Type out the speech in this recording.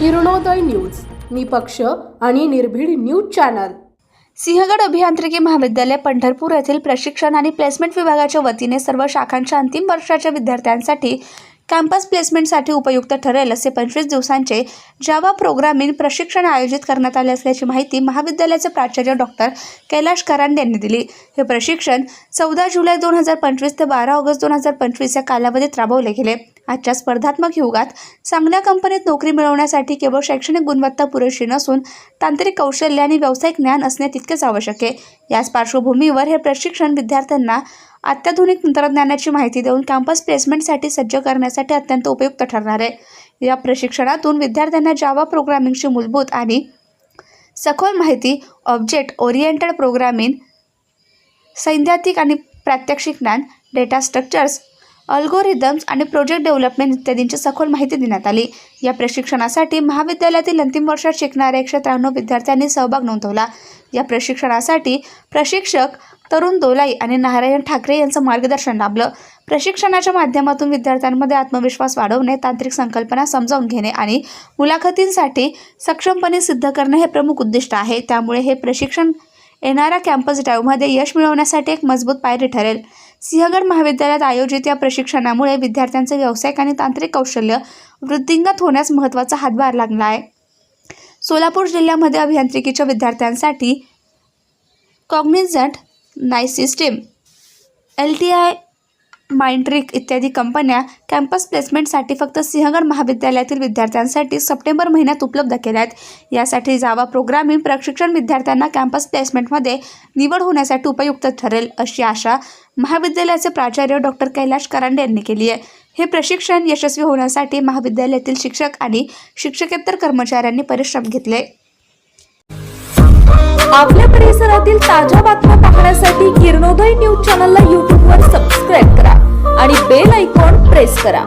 Kiranoday news निपक्ष आणि निर्भीड न्यूज चॅनल. सिंहगड अभियांत्रिकी महाविद्यालय पंढरपूर येथील प्रशिक्षण आणि प्लेसमेंट विभागाच्या वतीने सर्व शाखांच्या अंतिम वर्षाच्या विद्यार्थ्यांसाठी कॅम्पस प्लेसमेंटसाठी उपयुक्त ठरेल असे पंचवीस दिवसांचे जावा प्रोग्रामिंग प्रशिक्षण आयोजित करण्यात आले असल्याची माहिती महाविद्यालयाचे प्राचार्य डॉक्टर कैलाश करांड यांनी दिली. हे प्रशिक्षण चौदा जुलै दोन हजार पंचवीस ते बारा ऑगस्ट दोन हजार पंचवीस या कालावधीत राबवले गेले. आजच्या स्पर्धात्मक युगात चांगल्या कंपनीत नोकरी मिळवण्यासाठी केवळ शैक्षणिक गुणवत्ता पुरेशी नसून तांत्रिक कौशल्य आणि व्यावसायिक ज्ञान असणे तितकेच आवश्यक आहे. याच पार्श्वभूमीवर हे प्रशिक्षण विद्यार्थ्यांना अत्याधुनिक तंत्रज्ञानाची माहिती देऊन कॅम्पस प्लेसमेंटसाठी सज्ज करण्यासाठी अत्यंत उपयुक्त ठरणार आहे. या प्रशिक्षणातून विद्यार्थ्यांना जावा प्रोग्रामिंगची मूलभूत आणि सखोल माहिती ऑब्जेक्ट ओरिएंटेड प्रोग्रामिंग सैद्धांतिक आणि प्रात्यक्षिक ज्ञान डेटा स्ट्रक्चर्स अल्गोरिदम्स आणि प्रोजेक्ट डेव्हलपमेंट इत्यादींची सखोल माहिती देण्यात आली. या प्रशिक्षणासाठी महाविद्यालयातील अंतिम वर्षात शिकणाऱ्या एकशे त्र्याण्णव विद्यार्थ्यांनी सहभाग नोंदवला. या प्रशिक्षणासाठी प्रशिक्षक तरुण दोलाई आणि नारायण ठाकरे यांचं मार्गदर्शन लाभलं. प्रशिक्षणाच्या माध्यमातून विद्यार्थ्यांमध्ये आत्मविश्वास वाढवणे तांत्रिक संकल्पना समजावून घेणे आणि मुलाखतींसाठी सक्षमपणे सिद्ध करणे हे प्रमुख उद्दिष्ट आहे. त्यामुळे हे प्रशिक्षण येणाऱ्या कॅम्पस ड्राईव्हमध्ये यश मिळवण्यासाठी एक मजबूत पायरी ठरेल. सिंहगड महाविद्यालयात आयोजित या प्रशिक्षणामुळे विद्यार्थ्यांचे व्यावसायिक आणि तांत्रिक कौशल्य वृद्धिंगत होण्यास महत्त्वाचा हातभार लागला आहे. सोलापूर जिल्ह्यामध्ये अभियांत्रिकीच्या विद्यार्थ्यांसाठी Cognizant Nice system L T I Mindtree इत्यादी कंपन्या कॅम्पस प्लेसमेंटसाठी फक्त सिंहगड महाविद्यालयातील विद्यार्थ्यांसाठी सप्टेंबर महिन्यात उपलब्ध केल्या आहेत यासाठी जावा प्रोग्रामिंग प्रशिक्षण विद्यार्थ्यांना कॅम्पस प्लेसमेंटमध्ये निवड होण्यासाठी उपयुक्त ठरेल अशी आशा महाविद्यालयाचे प्राचार्य डॉक्टर कैलाश करांडे यांनी केली आहे. हे प्रशिक्षण यशस्वी होण्यासाठी महाविद्यालयातील शिक्षक आणि शिक्षकेतर कर्मचाऱ्यांनी परिश्रम घेतले. आपल्या परिसरातील ताज्या बातम्या पाहण्यासाठी किरणोदय न्यूज चॅनलला यूट्यूबवर सबस्क्राईब करा आणि बेल आयकॉन प्रेस करा.